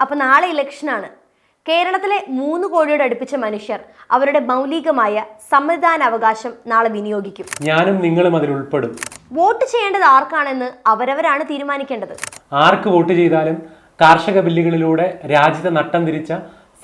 അപ്പൊ നാളെ ഇലക്ഷനാണ് കേരളത്തിലെ മൂന്ന് കോടിയോട് അടുപ്പിച്ച മനുഷ്യർ അവരുടെ മൗലികമായ സമ്മതിദാനാവകാശം നാളെ വിനിയോഗിക്കും. ഞാനും നിങ്ങളും അതിൽ ഉൾപ്പെടും. വോട്ട് ചെയ്യേണ്ടത് ആർക്കാണെന്ന് അവരവരാണ് തീരുമാനിക്കേണ്ടത്. ആർക്ക് വോട്ട് ചെയ്താലും കാർഷിക ബില്ലുകളിലൂടെ രാജ്യത്തെ നട്ടം തിരിച്ച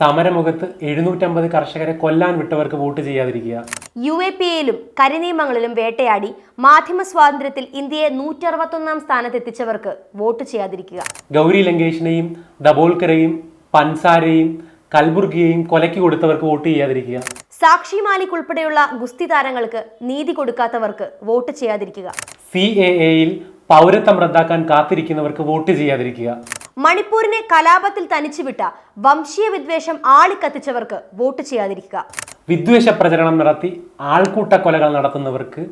സമരമുഖത്ത് എഴുന്നൂറ്റമ്പത് കർഷകരെ കൊല്ലാൻ വിട്ടവർക്ക് വോട്ട് ചെയ്യാതിരിക്കുക. യു എ പി എയിലും കരിനിയമങ്ങളിലും വേട്ടയാടി മാധ്യമ സ്വാതന്ത്ര്യത്തിൽ ഇന്ത്യയെ നൂറ്ററുപത്തൊന്നാം സ്ഥാനത്തെത്തിച്ചവർക്ക് വോട്ട് ചെയ്യാതിരിക്കുക. ഗൗരി ലങ്കേഷിനെയും ദബോൽക്കറെയും പൻസാരെയും കൽബുർഗിയെയും കൊലയ്ക്ക് കൊടുത്തവർക്ക് വോട്ട് ചെയ്യാതിരിക്കുക. സാക്ഷി മാലിക് ഉൾപ്പെടെയുള്ള ഗുസ്തി താരങ്ങൾക്ക് നീതി കൊടുക്കാത്തവർക്ക് വോട്ട് ചെയ്യാതിരിക്കുക. സി എ എയിൽ പൗരത്വം റദ്ദാക്കാൻ കാത്തിരിക്കുന്നവർക്ക് വോട്ട് ചെയ്യാതിരിക്കുക. മണിപ്പൂരിനെ കലാപത്തിൽ തനിച്ചുവിട്ട വംശീയ വിദ്വേഷം ആളിക്കത്തിച്ചവർക്ക് വോട്ട് ചെയ്യാതിരിക്കുക. വിദ്വേഷ പ്രചരണം നടത്തി ആൾക്കൂട്ട കൊലകൾ നടത്തുന്നവർക്ക്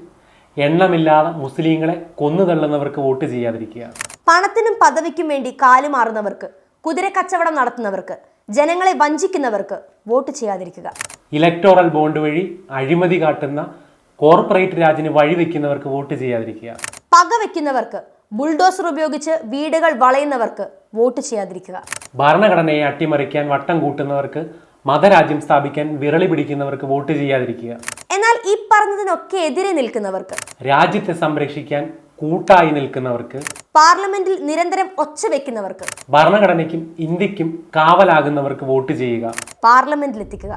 എണ്ണമില്ലാതെ മുസ്ലിങ്ങളെ കൊന്നു തള്ളുന്നവർക്ക് വോട്ട് ചെയ്യാതിരിക്കുക. പണത്തിനും പദവിക്കും വേണ്ടി കാലുമാറുന്നവർക്ക് കുതിര കച്ചവടം നടത്തുന്നവർക്ക് ജനങ്ങളെ വഞ്ചിക്കുന്നവർക്ക് വോട്ട് ചെയ്യാതിരിക്കുക. ഇലക്ടോറൽ ബോണ്ട് വഴി അഴിമതി കാട്ടുന്ന കോർപ്പറേറ്റ് രാജിന് വഴിവെക്കുന്നവർക്ക് വോട്ട് ചെയ്യാതിരിക്കുക. പക വെക്കുന്നവർക്ക് ബുൾഡോസർ ഉപയോഗിച്ച് വീടുകൾ വളയുന്നവർക്ക് വോട്ട് ചെയ്യാതിരിക്കുക. ഭരണഘടനയെ അട്ടിമറിക്കാൻ വട്ടം കൂട്ടുന്നവർക്ക് മതരാജ്യം സ്ഥാപിക്കാൻ വിരളി പിടിക്കുന്നവർക്ക് വോട്ട് ചെയ്യാതിരിക്കുക. എന്നാൽ ഈ പറഞ്ഞതിനൊക്കെ എതിരെ നിൽക്കുന്നവർക്ക്. രാജ്യത്തെ സംരക്ഷിക്കാൻ കൂട്ടായി നിൽക്കുന്നവർക്ക്. പാർലമെന്റിൽ നിരന്തരം ഒച്ച വെക്കുന്നവർക്ക്. ഭരണഘടനയ്ക്കും ഇന്ത്യക്കും കാവലാകുന്നവർക്ക് വോട്ട് ചെയ്യുക. പാർലമെന്റിൽ എത്തിക്കുക